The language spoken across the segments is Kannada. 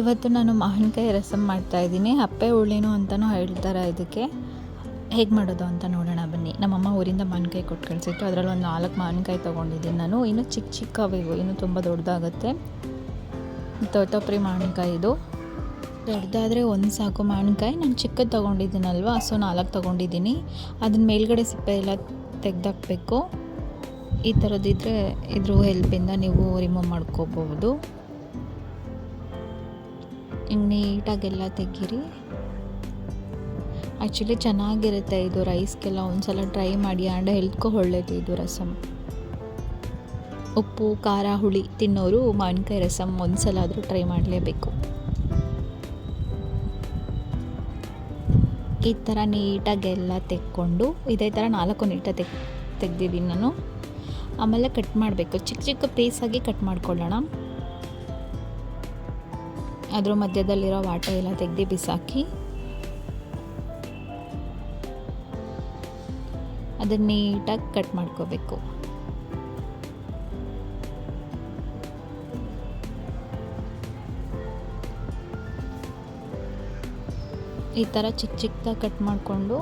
ಇವತ್ತು ನಾನು ಮಾವಿನಕಾಯಿ ರಸಮ್ ಮಾಡ್ತಾಯಿದ್ದೀನಿ ಅಪ್ಪೆ ಹುಳಿನೂ ಅಂತಲೂ ಹೇಳ್ತಾರೆ ಇದಕ್ಕೆ. ಹೇಗೆ ಮಾಡೋದು ಅಂತ ನೋಡೋಣ ಬನ್ನಿ. ನಮ್ಮಮ್ಮ ಊರಿಂದ ಮಾವಿನಕಾಯಿ ಕೊಟ್ಟು ಕಳಿಸಿತ್ತು. ಅದರಲ್ಲಿ ಒಂದು ನಾಲ್ಕು ಮಾವಿನಕಾಯಿ ತೊಗೊಂಡಿದ್ದೀನಿ ನಾನು. ಇನ್ನೂ ಚಿಕ್ಕ ಚಿಕ್ಕವಿವು ಇನ್ನೂ ತುಂಬ ದೊಡ್ಡದಾಗುತ್ತೆ. ತೋಟಪ್ರಿ ಮಾವಿನಕಾಯಿ ಇದು. ದೊಡ್ಡದಾದರೆ ಒಂದು ಸಾಕು ಮಾವಿನಕಾಯಿ. ನಾನು ಚಿಕ್ಕದು ತೊಗೊಂಡಿದ್ದೀನಲ್ವ, ಸೊ ನಾಲ್ಕು ತೊಗೊಂಡಿದ್ದೀನಿ. ಅದನ್ನ ಮೇಲ್ಗಡೆ ಸಿಪ್ಪೆ ಎಲ್ಲ ತೆಗ್ದಾಕಬೇಕು. ಈ ಥರದ್ದಿದ್ರೆ ಇದ್ರ ಹೆಲ್ಪಿಂದ ನೀವು ರಿಮೂವ್ ಮಾಡ್ಕೋಬೋದು ಹಿಂಗೆ ನೀಟಾಗೆಲ್ಲ ತೆಗೀರಿ. ಆ್ಯಕ್ಚುಲಿ ಚೆನ್ನಾಗಿರುತ್ತೆ ಇದು ರೈಸ್ಗೆಲ್ಲ ಒಂದ್ಸಲ ಟ್ರೈ ಮಾಡಿ ಆ್ಯಂಡ್ ಹೆಲ್ತ್ಗೂ ಒಳ್ಳೇದು ಇದು ರಸಮ್ ಉಪ್ಪು, ಖಾರ, ಹುಳಿ ತಿನ್ನೋರು ಮಾವಿನಕಾಯಿ ರಸಮ್ ಒಂದ್ಸಲ ಆದರೂ ಟ್ರೈ ಮಾಡಲೇಬೇಕು. ಈ ಥರ ನೀಟಾಗೆಲ್ಲ ತೆಕ್ಕೊಂಡು, ಇದೇ ಥರ ನಾಲ್ಕು ನೀಟಾಗಿ ತೆಗ್, ತೆಗ್ದಿದ್ದೀನಿ ನಾನು. ಆಮೇಲೆ ಕಟ್ ಮಾಡಬೇಕು. ಚಿಕ್ಕ ಚಿಕ್ಕ ಪೀಸಾಗಿ ಕಟ್ ಮಾಡ್ಕೊಳ್ಳೋಣ. ಅದ್ರ ಮಧ್ಯದಲ್ಲಿರೋ ವಾಟ ಎಲ್ಲ ತೆಗೆದು ಬಿಸಾಕಿ ಅದನ್ನ ನೀಟಾಗಿ ಕಟ್ ಮಾಡ್ಕೋಬೇಕು. ಈ ಥರ ಚಿಕ್ಕ ಚಿಕ್ಕದಾಗಿ ಕಟ್ ಮಾಡಿಕೊಂಡು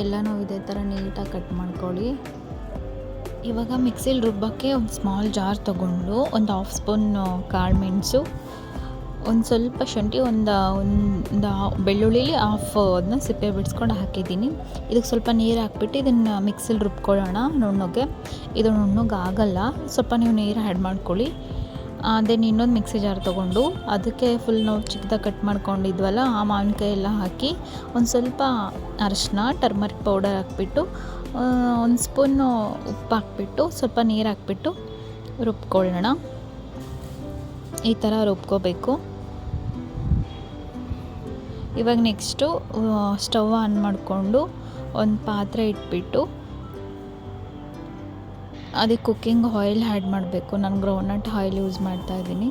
ಎಲ್ಲನೂ ಇದೇ ಥರ ನೀಟಾಗಿ ಕಟ್ ಮಾಡ್ಕೊಳ್ಳಿ. ಇವಾಗ ಮಿಕ್ಸಿಲಿ ರುಬ್ಬಕ್ಕೆ ಒಂದು ಸ್ಮಾಲ್ ಜಾರ್ ತೊಗೊಂಡು ಒಂದು ಹಾಫ್ ಸ್ಪೂನ್ ಕಾಳು ಮೆಣಸು, ಒಂದು ಸ್ವಲ್ಪ ಶುಂಠಿ, ಒಂದು ಒಂದು ಬೆಳ್ಳುಳ್ಳಿಲಿ ಹಾಫ್ ಅದನ್ನ ಸಿಪ್ಪೆ ಬಿಡಿಸ್ಕೊಂಡು ಹಾಕಿದ್ದೀನಿ. ಇದಕ್ಕೆ ಸ್ವಲ್ಪ ನೀರು ಹಾಕ್ಬಿಟ್ಟು ಇದನ್ನು ಮಿಕ್ಸಿಲಿ ರುಬ್ಕೊಳ್ಳೋಣ ನುಣ್ಣಗೆ. ಇದು ನುಣ್ಣಗೆ ಆಗಲ್ಲ ಸ್ವಲ್ಪ ನೀವು ನೀರು ಆ್ಯಡ್ ಮಾಡ್ಕೊಳ್ಳಿ. ದೆನ್ ಇನ್ನೊಂದು ಮಿಕ್ಸಿ ಜಾರ್ ತೊಗೊಂಡು ಅದಕ್ಕೆ ಫುಲ್ ನಾವು ಚಿಕ್ಕದಾಗಿ ಕಟ್ ಮಾಡ್ಕೊಂಡಿದ್ವಲ್ಲ, ಆ ಮಾವಿನಕಾಯಿ ಎಲ್ಲ ಹಾಕಿ ಒಂದು ಸ್ವಲ್ಪ ಅರಿಶಿನ ಟರ್ಮರಿಕ್ ಪೌಡರ್ ಹಾಕ್ಬಿಟ್ಟು ಒಂದು ಸ್ಪೂನು ಉಪ್ಪು ಹಾಕ್ಬಿಟ್ಟು, ಸ್ವಲ್ಪ ನೀರು ಹಾಕ್ಬಿಟ್ಟು ರುಬ್ಕೊಳ್ಳೋಣ. ಈ ಥರ ರುಬ್ಕೋಬೇಕು. ಇವಾಗ ನೆಕ್ಸ್ಟು ಸ್ಟವ್ ಆನ್ ಮಾಡಿಕೊಂಡು ಒಂದು ಪಾತ್ರೆ ಇಟ್ಬಿಟ್ಟು ಅದಕ್ಕೆ ಕುಕ್ಕಿಂಗ್ ಆಯಿಲ್ ಆ್ಯಡ್ ಮಾಡಬೇಕು. ನಾನು ಗ್ರೌಂಡ್ನಟ್ ಆಯಿಲ್ ಯೂಸ್ ಮಾಡ್ತಾ ಇದ್ದೀನಿ.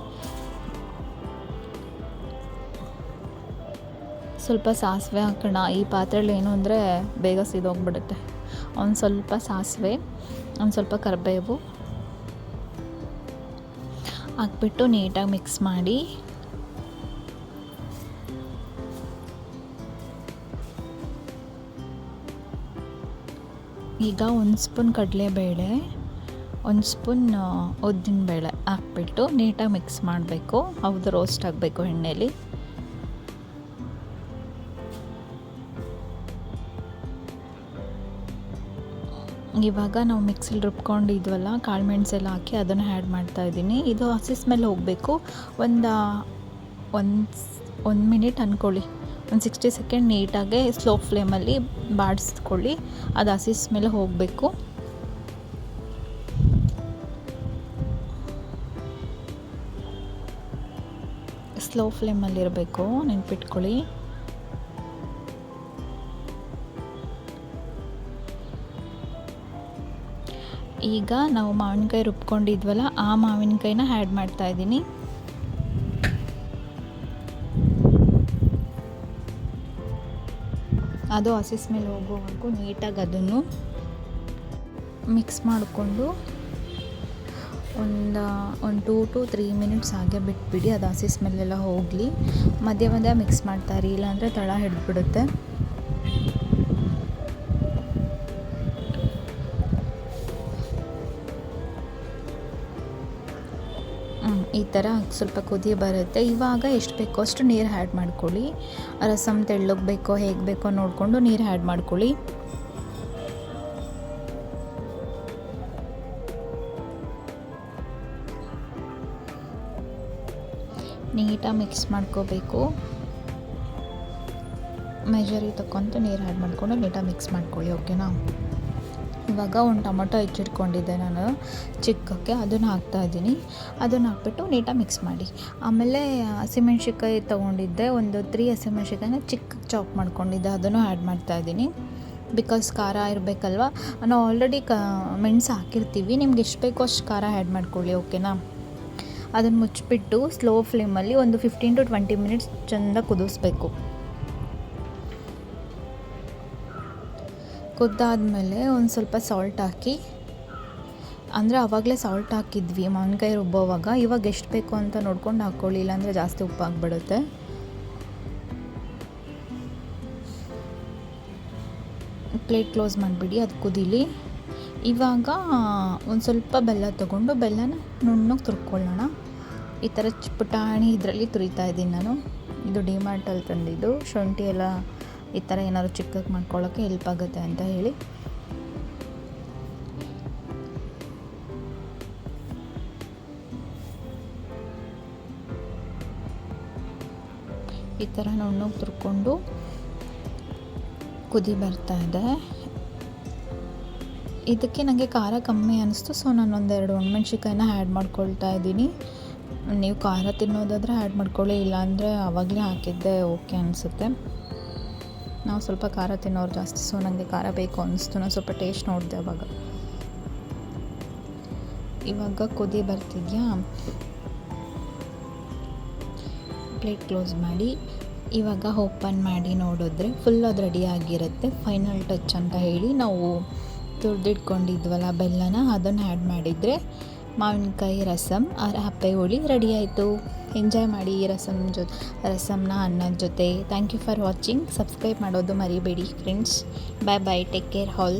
ಸ್ವಲ್ಪ ಸಾಸಿವೆ ಹಾಕೋಣ. ಈ ಪಾತ್ರೆಲಿ ಏನು ಅಂದರೆ ಬೇಗ ಸಿದೋಗ್ಬಿಡುತ್ತೆ. ಒಂದು ಸ್ವಲ್ಪ ಸಾಸಿವೆ, ಒಂದು ಸ್ವಲ್ಪ ಕರಿಬೇವು ಹಾಕ್ಬಿಟ್ಟು ನೀಟಾಗಿ ಮಿಕ್ಸ್ ಮಾಡಿ. ಈಗ ಒಂದು ಸ್ಪೂನ್ ಕಡಲೆಬೇಳೆ. ಒಂದು ಸ್ಪೂನ್ ಉದ್ದಿನಬೇಳೆ ಹಾಕ್ಬಿಟ್ಟು ನೀಟಾಗಿ ಮಿಕ್ಸ್ ಮಾಡಬೇಕು. ಅದು ರೋಸ್ಟ್ ಆಗಬೇಕು ಎಣ್ಣೆಲಿ. ಇವಾಗ ನಾವು ಮಿಕ್ಸಿಲಿ ರುಬ್ಕೊಂಡಿದ್ವಲ್ಲ, ಕಾಳು ಮೆಣಸೆಲ್ಲ ಹಾಕಿ ಅದನ್ನು ಆ್ಯಡ್ ಮಾಡ್ತಾ ಇದ್ದೀನಿ. ಇದು ಹಸಿ ಸ್ಮೆಲ್ ಹೋಗಬೇಕು. ಒಂದು ಒಂದು ಒಂದು ಮಿನಿಟ್ ಅಂದ್ಕೊಳ್ಳಿ ಒಂದು ಸಿಕ್ಸ್ಟಿ ಸೆಕೆಂಡ್ ನೀಟಾಗೆ ಸ್ಲೋ ಫ್ಲೇಮಲ್ಲಿ ಬಾಡಿಸ್ಕೊಳ್ಳಿ. ಅದು ಹಸಿ ಸ್ಮೆಲ್ ಹೋಗಬೇಕು. ಸ್ಲೋ ಫ್ಲೇಮಲ್ಲಿರಬೇಕು ನೆನ್ಪಿಟ್ಕೊಳ್ಳಿ. ಈಗ ನಾವು ಮಾವಿನಕಾಯಿ ರುಬ್ಕೊಂಡಿದ್ವಲ್ಲ, ಆ ಮಾವಿನಕಾಯಿನ ಆ್ಯಡ್ ಮಾಡ್ತಾ ಇದ್ದೀನಿ. ಅದು ಹಸಿಸ್ ಮೇಲೆ ಹೋಗೋವರೆಗೂ ನೀಟಾಗಿ ಅದನ್ನು ಮಿಕ್ಸ್ ಮಾಡಿಕೊಂಡು ಒಂದು ಒಂದು ಟೂ ಟು ತ್ರೀ ಮಿನಿಟ್ಸ್ ಹಾಗೆ ಬಿಟ್ಬಿಡಿ, ಅದು ಹಸಿ ಸ್ಮೆಲ್ಲೆಲ್ಲ ಹೋಗಲಿ. ಮಧ್ಯ ಮಧ್ಯ ಮಿಕ್ಸ್ ಮಾಡ್ತಾರೆ, ಇಲ್ಲಾಂದರೆ ತಳ ಹಿಡಿದ್ಬಿಡುತ್ತೆ. ಈ ಥರ ಸ್ವಲ್ಪ ಕುದಿ ಬರುತ್ತೆ. ಇವಾಗ ಎಷ್ಟು ಬೇಕೋ ಅಷ್ಟು ನೀರು ಹ್ಯಾಡ್ ಮಾಡ್ಕೊಳ್ಳಿ. ರಸಮ್ ತೆಳ್ಳಗೆ ಬೇಕೋ, ಹೇಗೆ ಬೇಕೋ ನೋಡಿಕೊಂಡು ನೀರು ಹ್ಯಾಡ್ ಮಾಡ್ಕೊಳ್ಳಿ. ನೀಟಾಗಿ ಮಿಕ್ಸ್ ಮಾಡ್ಕೋಬೇಕು. ಮೆಜರಿ ತಗೊಂತು ನೀರು ಆ್ಯಡ್ ಮಾಡಿಕೊಂಡು ನೀಟಾಗಿ ಮಿಕ್ಸ್ ಮಾಡ್ಕೊಳ್ಳಿ ಓಕೆನಾ ಇವಾಗ ಒಂದು ಟೊಮೊಟೊ ಹೆಚ್ಚಿಟ್ಕೊಂಡಿದ್ದೆ ನಾನು, ಚಿಕ್ಕಕ್ಕೆ ಅದನ್ನು ಹಾಕ್ತಾಯಿದ್ದೀನಿ ಅದನ್ನು ಹಾಕ್ಬಿಟ್ಟು ನೀಟಾಗಿ ಮಿಕ್ಸ್ ಮಾಡಿ. ಆಮೇಲೆ ಹಸಿಮೆಣ್ಸಿಕಾಯಿ ತೊಗೊಂಡಿದ್ದೆ, ಒಂದು ತ್ರೀ ಹಸಿಮೆಣ್ಸಿಕಾಯಿನ ಚಿಕ್ಕ ಚಾಪ್ ಮಾಡ್ಕೊಂಡಿದ್ದೆ, ಅದನ್ನು ಆ್ಯಡ್ ಮಾಡ್ತಾಯಿದ್ದೀನಿ ಬಿಕಾಸ್ ಖಾರ ಇರಬೇಕಲ್ವ? ನಾವು ಆಲ್ರೆಡಿ ಕ, ಮೆಣಸು ಹಾಕಿರ್ತೀವಿ, ನಿಮ್ಗೆ ಎಷ್ಟು ಬೇಕೋ ಅಷ್ಟು ಖಾರ ಆ್ಯಡ್ ಮಾಡ್ಕೊಳ್ಳಿ ಓಕೆನಾ ಅದನ್ನು ಮುಚ್ಚಿಬಿಟ್ಟು ಸ್ಲೋ ಫ್ಲೇಮಲ್ಲಿ ಒಂದು ಫಿಫ್ಟೀನ್ ಟು ಟ್ವೆಂಟಿ ಮಿನಿಟ್ಸ್ ಚೆಂದ ಕುದಿಸ್ಬೇಕು. ಕುದ್ದಾದಮೇಲೆ ಒಂದು ಸ್ವಲ್ಪ ಸಾಲ್ಟ್ ಹಾಕಿ, ಅಂದರೆ ಆವಾಗಲೇ ಸಾಲ್ಟ್ ಹಾಕಿದ್ವಿ ಮಾವಿನಕಾಯಿ ರುಬ್ಬೋವಾಗ, ಇವಾಗ ಎಷ್ಟು ಬೇಕು ಅಂತ ನೋಡ್ಕೊಂಡು ಹಾಕ್ಕೊಳ್ಳಿ ಇಲ್ಲಾಂದರೆ ಜಾಸ್ತಿ ಉಪ್ಪು ಆಗಿಬಿಡುತ್ತೆ ಪ್ಲೇಟ್ ಕ್ಲೋಸ್ ಮಾಡಿಬಿಡಿ, ಅದು ಕುದೀಲಿ. ಇವಾಗ ಒಂದು ಸ್ವಲ್ಪ ಬೆಲ್ಲ ತೊಗೊಂಡು ಬೆಲ್ಲನ ನುಣ್ಣಗೆ ತುರ್ಕೊಳ್ಳೋಣ. ಈ ಥರ ಪುಟಾಣಿ ಇದರಲ್ಲಿ ತುರಿತಾ ಇದ್ದೀನಿ ನಾನು. ಇದು ಡಿಮಾರ್ಟಲ್ಲಿ ತಂದಿದ್ದು. ಶುಂಠಿ ಎಲ್ಲ ಈ ಥರ ಏನಾದ್ರು ಚಿಕ್ಕಕ್ಕೆ ಮಾಡ್ಕೊಳ್ಳೋಕ್ಕೆ ಹೆಲ್ಪ್ ಆಗುತ್ತೆ ಅಂತ ಹೇಳಿ. ಈ ಥರ ನುಣ್ಣಗೆ ತುರ್ಕೊಂಡು ಕುದಿ ಬರ್ತಾ ಇದೆ. ಇದಕ್ಕೆ ನನಗೆ ಖಾರ ಕಮ್ಮಿ ಅನ್ನಿಸ್ತು ಸೊ ನಾನು ಒಂದೆರಡು ಒಣಮೆಣ್ಸಿಕಾಯನ್ನ ಆ್ಯಡ್ ಮಾಡ್ಕೊಳ್ತಾ ಇದ್ದೀನಿ. ನೀವು ಖಾರ ತಿನ್ನೋದಾದರೆ ಆ್ಯಡ್ ಮಾಡ್ಕೊಳ್ಳಿ, ಇಲ್ಲಾಂದರೆ ಆವಾಗಲೇ ಹಾಕಿದ್ದೆ ಓಕೆ ಅನಿಸುತ್ತೆ. ನಾವು ಸ್ವಲ್ಪ ಖಾರ ತಿನ್ನೋರು ಜಾಸ್ತಿ ಸೊ ನನಗೆ ಖಾರ ಬೇಕು ಅನ್ನಿಸ್ತು ನಾನು ಸ್ವಲ್ಪ ಟೇಸ್ಟ್ ನೋಡಿದೆ ಅವಾಗ. ಇವಾಗ ಕುದಿ ಬರ್ತಿದ್ಯಾ? ಪ್ಲೇಟ್ ಕ್ಲೋಸ್ ಮಾಡಿ. ಇವಾಗ ಓಪನ್ ಮಾಡಿ ನೋಡಿದ್ರೆ ಫುಲ್ ಅದು ರೆಡಿ ಆಗಿರುತ್ತೆ ಫೈನಲ್ ಟಚ್ ಅಂತ ಹೇಳಿ ನಾವು ತುರಿದಿಟ್ಕೊಂಡಿದ್ವಲ್ಲ ಬೆಲ್ಲನ, ಅದನ್ನು ಆ್ಯಡ್ ಮಾಡಿದರೆ ಮಾವಿನಕಾಯಿ ರಸಮ್ ಹಪ್ಪೆ ಹೋಳಿ ರೆಡಿ ಆಯಿತು. ಎಂಜಾಯ್ ಮಾಡಿ ಈ ರಸಮ್ ಜೊ ರಸಮ್ನ ಅನ್ನದ ಜೊತೆ. Thank you for watching subscribe ಮಾಡೋದು ಮರಿಬೇಡಿ friends bye bye take care ಹಾಲ್